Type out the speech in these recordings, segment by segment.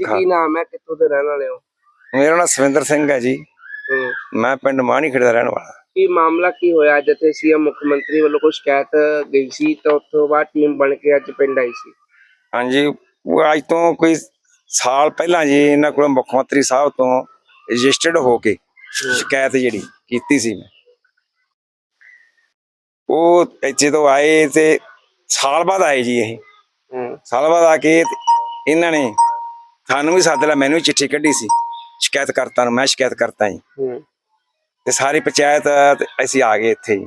ਜੀ ਕੀ ਨਾਮ ਹੈ? ਕਿੱਥੋਂ ਦੇ ਰਹਿਣ ਵਾਲੇ ਹੋ? ਮੇਰਾ ਨਾਮ ਸਵਿੰਦਰ ਸਿੰਘ ਹੈ ਜੀ। ਮੈਂ ਪਿੰਡ ਮਾਣੀਖੇੜੇ ਦਾ ਰਹਿਣ ਵਾਲਾ। ਕੀ ਮਾਮਲਾ ਕੀ ਹੋਇਆ? ਅੱਜ ਇੱਥੇ ਸੀਐਮ ਮੁੱਖ ਮੰਤਰੀ ਵੱਲੋਂ ਕੋਈ ਸ਼ਿਕਾਇਤ ਗਈ ਸੀ ਤਾਂ ਉਸ ਤੋਂ ਬਾਅਦ ਟੀਮ ਬਣ ਕੇ ਅੱਜ ਪਿੰਡ ਆਈ ਸੀ? ਹਾਂਜੀ ਅੱਜ ਤੋਂ ਕੋਈ ਸਾਲ ਪਹਿਲਾਂ ਜੀ ਇਹਨਾਂ ਕੋਲ ਮੁੱਖ ਮੰਤਰੀ ਸਾਹਿਬ ਤੋਂ ਰਜਿਸਟਰਡ ਹੋ ਕੇ ਸ਼ਿਕਾਇਤ ਜਿਹੜੀ ਕੀਤੀ ਸੀ ਮੈਂ। ਉਹ ਇੱਥੇ ਤੋਂ ਆਏ ਤੇ ਸਾਲ ਬਾਅਦ ਆਏ ਜੀ ਇਹ। ਸਾਲ ਬਾਅਦ ਆ ਕੇ ਇਹਨਾਂ ਨੇ ਸਾਨੂੰ ਵੀ ਸੱਦ ਲਿਆ ਮੈਨੂੰ ਵੀ ਚਿੱਠੀ ਕੱਢੀ ਸੀ। ਸ਼ਿਕਾਇਤ ਕਰਤਾ ਨੂੰ ਮੈਂ ਸ਼ਿਕਾਇਤ ਕਰਤਾ ਜੀ। ਹੂੰ। ਤੇ ਸਾਰੀ ਪੰਚਾਇਤ ਤੇ ਅਸੀਂ ਆ ਗਏ ਇੱਥੇ ਜੀ।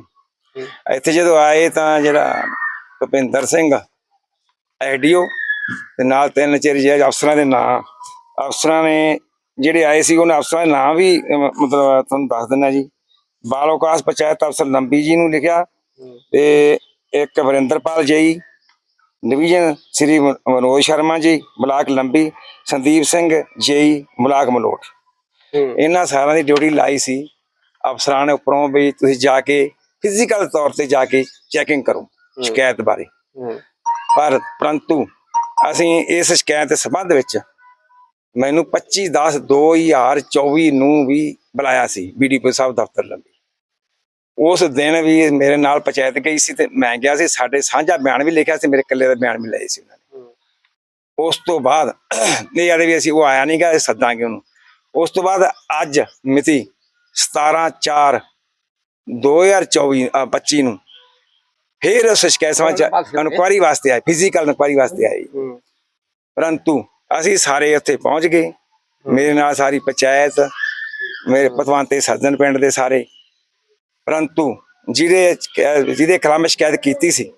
ਇੱਥੇ ਜਦੋਂ ਆਏ ਤਾਂ ਜਿਹੜਾ ਭੁਪਿੰਦਰ ਸਿੰਘ ਐਡੀਓ ਤੇ ਨਾਲ ਤਿੰਨ ਚਾਰ ਜਿਹੜੇ ਅਫਸਰਾਂ ਦੇ ਨਾਂ। ਅਫਸਰਾਂ ਨੇ ਜਿਹੜੇ ਆਏ ਸੀ ਉਹਨਾਂ ਅਫਸਰਾਂ ਦੇ ਨਾਂ ਵੀ ਮਤਲਬ ਤੁਹਾਨੂੰ ਦੱਸ ਦਿੰਦਾ ਜੀ। ਬਾਲੋਕਾਸ ਪੰਚਾਇਤ ਅਫਸਰ ਲੰਬੀ ਜੀ ਨੂੰ ਲਿਖਿਆ। ਤੇ ਇੱਕ ਵਰਿੰਦਰਪਾਲ ਜੀ ਡਿਵੀਜ਼ਨ ਸ੍ਰੀ ਮਨੋਜ ਸ਼ਰਮਾ ਜੀ ਬਲਾਕ ਲੰਬੀ ਸੰਦੀਪ ਸਿੰਘ ਜੀ ਬਲਾਕ ਮਲੋਟ। ਇਹਨਾਂ ਸਾਰਿਆਂ ਦੀ ਡਿਊਟੀ ਲਾਈ ਸੀ। ਅਫਸਰਾਂ ਨੇ ਉੱਪਰੋਂ ਵੀ ਤੁਸੀਂ ਜਾ ਕੇ ਫਿਜ਼ੀਕਲ ਤੌਰ ਤੇ ਜਾ ਕੇ ਚੈਕਿੰਗ ਕਰੋ ਸ਼ਿਕਾਇਤ ਬਾਰੇ। ਪਰ ਪਰੰਤੂ ਅਸੀਂ ਇਸ ਸ਼ਿਕਾਇਤ ਦੇ ਸੰਬੰਧ ਵਿੱਚ ਮੈਨੂੰ 25 10 2024 ਨੂੰ ਵੀ ਬੁਲਾਇਆ ਸੀ ਬੀਡੀਪੀ ਸਾਹਿਬ ਦਫ਼ਤਰ ਲੰਬੀ। ਉਸ ਦਿਨ ਵੀ ਮੇਰੇ ਨਾਲ ਪੰਚਾਇਤ ਗਈ ਸੀ ਤੇ ਮੈਂ ਗਿਆ ਸੀ ਸਾਡੇ ਸਾਂਝਾ ਬਿਆਨ ਵੀ ਲਿਖਿਆ ਸੀ ਮੇਰੇ ਇਕੱਲੇ ਦਾ ਬਿਆਨ ਵੀ ਲਏ ਸੀ ਉਹਨਾਂ ਨੇ। ਹੂੰ। ਉਸ ਤੋਂ ਬਾਅਦ ਇਹ ਆਦੇ ਵੀ ਅਸੀਂ ਉਹ ਆਇਆ ਨਹੀਂ ਗਾ ਸੱਦਾਂਗੇ ਉਹਨੂੰ। ਉਸ ਤੋਂ ਬਾਅਦ ਅੱਜ ਮਿਤੀ 17 4 2024 ਅ, 25 ਨੂੰ ਫਿਰ ਉਸ ਸ਼ਿਕਾਇਤ ਇਨਕੁਆਰੀ ਵਾਸਤੇ ਆਏ। ਫਿਜ਼ੀਕਲ ਇਨਕੁਆਰੀ ਵਾਸਤੇ ਆਏ। ਪਰੰਤੂ ਅਸੀਂ ਸਾਰੇ ਉੱਥੇ ਪਹੁੰਚ ਗਏ। ਮੇਰੇ ਨਾਲ ਸਾਰੀ ਪੰਚਾਇਤ ਮੇਰੇ ਪਤਵੰਤੇ ਸੱਜਣ ਪਿੰਡ ਦੇ ਸਾਰੇ ਪਰੰਤੂ ਜਿਹਦੇ ਜਿਹਦੇ ਖਿਲਾਫ ਸ਼ਿਕਾਇਤ ਕੀਤੀ ਸੀ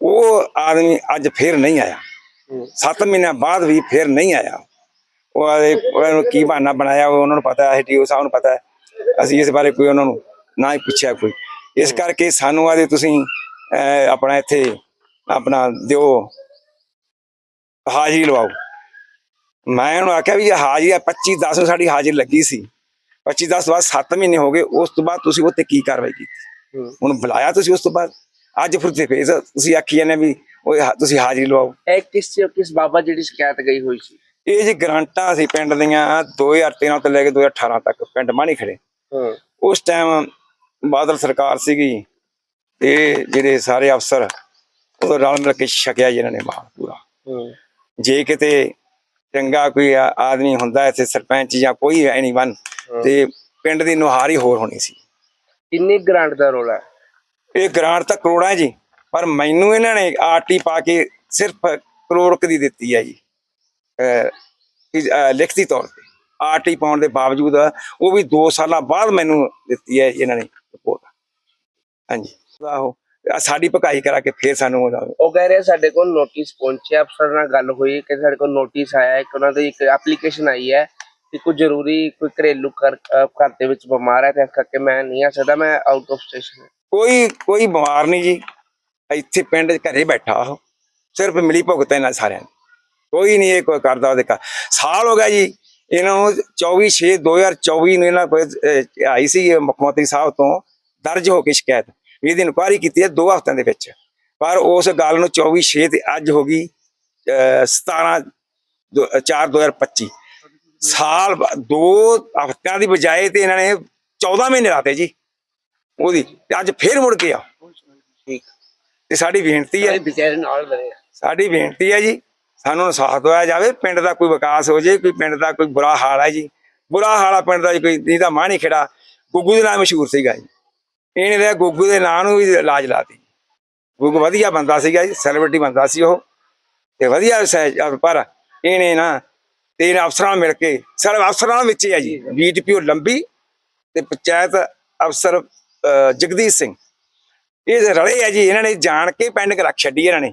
ਉਹ ਆਦਮੀ ਅੱਜ ਫਿਰ ਨਹੀਂ ਆਇਆ। ਹੂੰ। 7 ਮਹੀਨਿਆਂ ਬਾਅਦ ਵੀ ਫਿਰ ਨਹੀਂ ਆਇਆ। ਉਹ ਕੀ ਬਹਾਨਾ ਬਣਾਇਆ ਉਹ ਉਹਨਾਂ ਨੂੰ ਪਤਾ ਹੈ ਟੀਓ ਸਾਹਿਬ ਨੂੰ ਪਤਾ ਹੈ। ਅਸੀਂ ਇਸ ਬਾਰੇ ਕੋਈ ਉਹਨਾਂ ਨੂੰ ਨਾ ਹੀ ਪੁੱਛਿਆ ਕੋਈ। ਇਸ ਕਰਕੇ ਸਾਨੂੰ ਆਦੇ ਤੁਸੀਂ ਆਪਣਾ ਇੱਥੇ ਆਪਣਾ ਦਿਓ ਹਾਜ਼ਰੀ ਲਵਾਓ। ਮੈਂ ਉਹਨੂੰ ਆਖਿਆ ਵੀ ਇਹ ਹਾਜ਼ਰੀ ਆ 25 10 ਨੂੰ ਸਾਡੀ ਹਾਜ਼ਰੀ ਲੱਗੀ ਸੀ। 25 10 ਤੋਂ ਬਾਅਦ 7 ਮਹੀਨੇ ਹੋ ਗਏ ਉਸ ਤੋਂ ਬਾਅਦ ਤੁਸੀਂ ਉੱਤੇ ਕੀ ਕਾਰਵਾਈ ਕੀਤੀ? ਹੁਣ ਬੁਲਾਇਆ ਤੁਸੀਂ ਉਸ ਤੋਂ ਬਾਅਦ? ਅੱਜ ਫਿਰ ਤੇ ਫੇਰ ਤੁਸੀਂ ਆਖੀ ਜਾਂਦੇ ਵੀ ਉਹ ਤੁਸੀਂ ਹਾਜ਼ਰੀ ਲਵਾਓ। ਇਹ ਕਿਸ ਕਿਸ ਬਾਬਾ ਜਿਹੜੀ ਸ਼ਿਕਾਇਤ ਗਈ ਹੋਈ ਸੀ? ਇਹ ਜੀ ਗਰੰਟਾਂ ਸੀ ਪਿੰਡ ਦੀਆਂ 2013 ਤੋਂ ਲੈ ਕੇ 2018 ਤੱਕ ਪਿੰਡ ਮਾਣੀ ਖੜੇ। ਉਸ ਟਾਈਮ ਬਾਦਲ ਸਰਕਾਰ ਸੀਗੀ ਇਹ ਜਿਹੜੇ ਸਾਰੇ ਅਫਸਰ ਉਹ ਰਲ ਮਿਲ ਕੇ ਛਕਿਆ ਜੀ ਇਹਨਾਂ ਨੇ ਮਾਲ ਪੂਰਾ। ਜੇ ਕਿਤੇ ਚੰਗਾ ਕੋਈ ਆਦਮੀ ਹੁੰਦਾ ਇੱਥੇ ਸਰਪੰਚ ਜਾਂ ਕੋਈ ਐਨੀਵਨ ਤੇ ਪਿੰਡ ਦੀ ਨੁਹਾਰ ਹੀ ਹੋਰ ਹੋਣੀ ਸੀ। ਕਿੰਨੀ ਗ੍ਰਾਂਟ ਦਾ ਰੋਲ ਇਹ ਗ੍ਰਾਂਟ ਤਾਂ ਕਰੋੜਾਂ ਜੀ ਪਰ ਮੈਨੂੰ ਇਹਨਾਂ ਨੇ ਆਰਟੀ ਪਾ ਕੇ ਸਿਰਫ ਕਰੋੜ ਕੁ ਦੀ ਦਿੱਤੀ ਹੈ ਜੀ। ਲਿਖਤੀ ਤੌਰ ਤੇ ਆਰਟੀ ਪਾਉਣ ਦੇ ਬਾਵਜੂਦ ਉਹ ਵੀ 2 ਸਾਲਾਂ ਬਾਅਦ ਮੈਨੂੰ ਦਿੱਤੀ ਹੈ ਇਹਨਾਂ ਨੇ ਰਿਪੋਰਟ। ਹਾਂਜੀ ਆਹੋ ਸਾਡੀ ਭਕਾਈ ਕਰਾ ਕੇ ਫੇਰ ਸਾਨੂੰ ਉਹ ਕਹਿ ਰਹੇ ਸਾਡੇ ਕੋਲ ਨੋਟਿਸ ਪਹੁੰਚਿਆ ਅਫਸਰ ਨਾਲ ਗੱਲ ਹੋਈ ਕਿ ਸਾਡੇ ਕੋਲ ਨੋਟਿਸ ਆਇਆ ਹੈ ਕਿ ਉਹਨਾਂ ਦੀ ਇੱਕ ਐਪਲੀਕੇਸ਼ਨ ਆਈ ਹੈ ਕਿ ਕੋਈ ਜ਼ਰੂਰੀ ਕੋਈ ਘਰੇਲੂ ਘਰ ਅਹ ਘਰ ਦੇ ਵਿੱਚ ਬਿਮਾਰ ਹੈ ਤੇ ਇਸ ਕਰਕੇ ਮੈਂ ਨਹੀਂ ਆ ਸਕਦਾ ਮੈਂ ਆਊਟ ਆਫ ਸਟੇਸ਼ਨ ਕੋਈ ਕੋਈ ਬਿਮਾਰ ਨਹੀਂ ਜੀ। ਇੱਥੇ ਪਿੰਡ 'ਚ ਘਰੇ ਬੈਠਾ ਉਹ। ਸਿਰਫ ਮਿਲੀ ਭੁਗਤ ਇਹਨਾਂ ਸਾਰਿਆਂ ਨੂੰ। ਕੋਈ ਨਹੀਂ ਇਹ ਕੋਈ ਕਰਦਾ ਉਹਦੇ ਕਾ ਸਾਲ ਹੋ ਗਿਆ ਜੀ ਇਹਨਾਂ ਨੂੰ 24 6 2024 ਨੂੰ ਇਹਨਾਂ ਕੋਲ ਅਹ, ਆਈ ਸੀ ਮੁੱਖ ਮੰਤਰੀ ਸਾਹਿਬ ਤੋਂ ਦਰਜ ਹੋ ਕੇ ਸ਼ਿਕਾਇਤ। ਵੀ ਇਹਦੀ ਇਨਕੁਆਇਰੀ ਕੀਤੀ ਹੈ 2 ਹਫ਼ਤਿਆਂ ਦੇ ਵਿੱਚ। ਪਰ ਉਸ ਗੱਲ ਨੂੰ 24 6 ਤੇ ਅੱਜ ਹੋ ਗਈ ਅਹ, 17 ਦੋ- 4 2025 ਸਾਲ ਦੋ ਹਫ਼ਤਿਆਂ ਦੀ ਬਜਾਏ ਤੇ ਇਹਨਾਂ ਨੇ 14 ਮਹੀਨੇ ਲਾਤੇ ਜੀ ਉਹਦੀ ਤੇ ਅੱਜ ਫੇਰ ਮੁੜ ਕੇ ਆ। ਠੀਕ। ਤੇ ਸਾਡੀ ਬੇਨਤੀ ਹੈ ਵਿਚਾਰੇ ਨਾਲ ਬਣੇ ਸਾਡੀ ਬੇਨਤੀ ਹੈ ਜੀ ਸਾਨੂੰ ਇਨਸਾਫ ਦਵਾਇਆ ਜਾਵੇ ਪਿੰਡ ਦਾ ਕੋਈ ਵਿਕਾਸ ਹੋ ਜੇ ਕੋਈ ਪਿੰਡ ਦਾ ਕੋਈ ਬੁਰਾ ਹਾਲ ਹੈ ਜੀ। ਬੁਰਾ ਹਾਲ ਆ ਪਿੰਡ ਦਾ ਜੀ ਕੋਈ ਨਹੀਂ ਤਾਂ ਮਾਂ ਨਹੀਂ ਖੜਾ। ਗੁੱਗੂ ਦੇ ਨਾਮ ਮਸ਼ਹੂਰ ਸੀਗਾ ਜੀ। ਇਹਨੇ ਤਾਂ ਗੁੱਗੂ ਦੇ ਨਾਂ ਨੂੰ ਵੀ ਲਾਜ ਲਾਤੀ ਗੁੱਗੂ ਵਧੀਆ ਬੰਦਾ ਸੀਗਾ ਜੀ ਸੈਲੀਬ੍ਰਿਟੀ ਬੰਦਾ ਸੀ ਉਹ। ਤੇ ਵਧੀਆ ਪਰ ਇਹਨੇ ਨਾ ਤੇ ਇਹਨਾਂ ਅਫਸਰਾਂ ਨਾਲ ਮਿਲ ਕੇ ਸਾਰੇ ਅਫਸਰਾਂ ਵਿੱਚ ਹੀ ਜੀ। ਬੀਟੀਪੀਓ ਲੰਬੀ ਤੇ ਪੰਚਾਇਤ ਅਫਸਰ ਜਗਦੀਸ਼ ਸਿੰਘ। ਇਹ ਰਲੇ ਆ ਜੀ ਇਹਨਾਂ ਨੇ ਜਾਣ ਕੇ ਪਿੰਡ ਚ ਰੱਖ ਛੱਡੀ ਇਹਨਾਂ ਨੇ।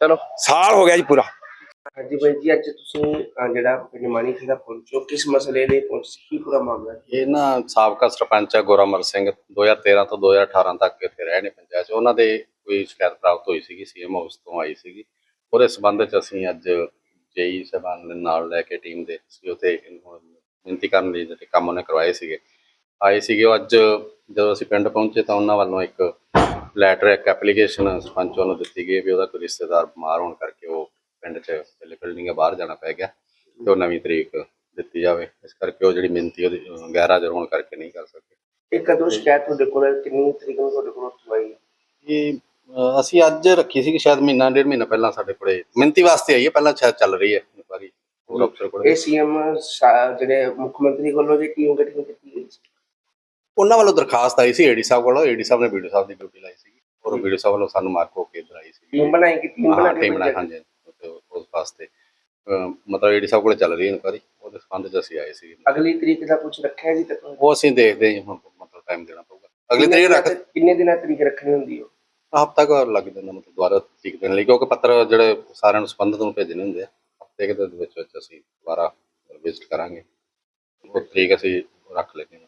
ਚਲੋ। ਸਾਲ ਹੋ ਗਿਆ ਜੀ ਪੂਰਾ। ਹਾਂਜੀ ਭਾਈ ਜੀ ਅੱਜ ਤੁਸੀਂ ਜਿਹੜਾ ਪਿੰਡ ਮਾਣੀ ਖੇੜਾ ਪਹੁੰਚੋ ਕਿਸ ਮਸਲੇ ਲਈ ਪਹੁੰਚੇ ਕੀ ਪੂਰਾ ਮਾਮਲਾ? ਇਹ ਨਾ ਸਾਬਕਾ ਸਰਪੰਚ ਹੈ ਗੋਰਾਮਰ ਸਿੰਘ 2013 ਤੋਂ 2018 ਤੱਕ ਇੱਥੇ ਰਹੇ ਨੇ ਪੰਚਾਇਤ 'ਚ। ਉਹਨਾਂ ਦੇ ਕੋਈ ਸ਼ਿਕਾਇਤ ਪ੍ਰਾਪਤ ਹੋਈ ਸੀਗੀ ਸੀਐਮ ਹਾਊਸ ਤੋਂ ਆਈ ਸੀਗੀ। ਉਹਦੇ ਸਬੰਧ 'ਚ ਅਸੀਂ ਅੱਜ ਜੇਈ ਸਾਹਿਬਾਨ ਦੇ ਨਾਲ ਲੈ ਕੇ ਟੀਮ ਦੇ ਸੀ ਉਥੇ ਬੇਨਤੀ ਕਰਨ ਲਈ ਜਿਹੜੇ ਕੰਮ ਉਹਨੇ ਕਰਵਾਏ ਸੀਗੇ। ਆਏ ਸੀਗੇ ਉਹ ਅੱਜ ਜਦੋਂ ਅਸੀਂ ਪਿੰਡ ਪਹੁੰਚੇ ਤਾਂ ਉਹਨਾਂ ਵੱਲੋਂ ਇੱਕ ਲੈਟਰ ਇੱਕ ਐਪਲੀਕੇਸ਼ਨ ਸਰਪੰਚ ਵੱਲੋਂ ਦਿੱਤੀ ਗਈ ਵੀ ਉਹਦਾ ਕੋਈ ਰਿਸ਼ਤੇਦਾਰ ਬਿਮਾਰ ਹੋਣ ਕਰਕੇ ਉਹ ਪਿੰਡ 'ਚ ਬਿਲਡਿੰਗ ਬਾਹਰ ਜਾਣਾ ਪੈ ਗਿਆ ਤੇ ਉਹ ਨਵੀਂ ਤਰੀਕ ਦਿੱਤੀ ਜਾਵੇ। ਇਸ ਕਰਕੇ ਉਹ ਜਿਹੜੀ ਮਿਹਨਤੀ ਉਹਦੀ ਗੈਰ ਹਾਜ਼ਰ ਹੋਣ ਕਰਕੇ ਨਹੀਂ ਕਰ ਸਕੇ। ਇਹ ਕਦੋਂ ਸ਼ਿਕਾਇਤ ਤੁਹਾਡੇ ਕੋਲ ਕਿੰਨੀ ਤਰੀਕ ਨੂੰ ਤੁਹਾਡੇ ਕੋਲ ਆਈ? ਇਹ ਅਹ, ਅਸੀਂ ਅੱਜ ਰੱਖੀ ਸੀ ਕਿ ਸ਼ਾਇਦ ਮਹੀਨਾ ਡੇਢ ਮਹੀਨਾ ਪਹਿਲਾਂ ਸਾਡੇ ਕੋਲੇ। ਮਿਹਨਤੀ ਵਾਸਤੇ ਆਈ ਹੈ ਪਹਿਲਾਂ ਸ਼ਾਇਦ ਚੱਲ ਰਹੀ ਹੈ ਇਨਕੁਆਰੀ ਹੋਰ ਅਫਸਰ ਕੋਲੇ। ਇਹ ਸੀਐਮ ਜਿਹੜੇ ਮੁੱਖ ਮੰਤਰੀ ਵੱਲੋਂ ਜੇ ਟੀਮ ਗਠਨ ਕੀਤੀ ਗਈ ਸੀ ਉਹਨਾਂ ਵੱਲੋਂ ਦਰਖਾਸਤ ਆਈ ਸੀ ਏਡੀ ਸਾਹਿਬ ਕੋਲੋਂ ਏਡੀ ਸਾਹਿਬ ਨੇ ਵੀਡੀਓ ਸਾਹਿਬ ਦੀ ਡਿਊਟੀ ਲਾਈ ਸੀ ਔਰ ਵੀਡੀਓ ਸਾਹਿਬ ਵੱਲੋਂ ਸਾਨੂੰ ਮਾਰਕ ਹੋ ਕੇ ਇੱਧਰ ਆਈ ਸੀ ਟੀਮ ਬਣਾਈ ਕਿ ਟੀਮ ਬਣਾ ਹਾਂ ਕੇ ਟੀਮ ਭੇਜਿਆ? ਹਾਂਜੀ ਤੇ ਉਸ ਵਾਸਤੇ। ਅਹ, ਮਤਲਬ ਏਡੀ ਸਾਹਿਬ ਕੋਲੇ ਚੱਲ ਰਹੀ ਹੈ ਇਨਕੁਆਰੀ ਉਹਦੇ ਸੰਬੰਧ ਚ ਅਸੀਂ ਆਏ ਸੀ ਅਗਲੀ ਤਰੀਕ ਦਾ ਕੁਝ ਰੱਖਿਆ ਜੀ ਤੱਕ ਉਹ ਅਸੀਂ ਦੇਖਦੇ ਹਾਂ ਹੁਣ ਮਤਲਬ ਟਾਈਮ ਦੇਣਾ ਪਊਗਾ। ਅਗਲੀ ਤਰੀਕ ਰੱਖ ਕਿੰਨੇ ਦਿਨਾਂ ਤਰੀਕ ਰੱਖਣੀ ਹੁੰਦੀ ਹੈ ਹਫ਼ਤਾ ਕੁ ਲੱਗ ਜਾਂਦਾ ਮਤਲਬ ਦੁਬਾਰਾ ਤਰੀਕ ਦੇਣ ਲਈ, ਕਿਉਂਕਿ ਪੱਤਰ ਜਿਹੜੇ ਸਾਰਿਆਂ ਨੂੰ ਸੰਬੰਧਿਤ ਨੂੰ ਭੇਜਣੇ ਹੁੰਦੇ ਆ। ਹਫ਼ਤੇ ਕੁ ਦੇ ਵਿੱਚ ਵਿੱਚ ਅਸੀਂ ਦੁਬਾਰਾ ਵਿਜ਼ਿਟ ਕਰਾਂਗੇ। ਉਹ ਤਰੀਕ ਅਸੀਂ ਰੱਖ ਲੈਂਦੇ ਹਾਂ।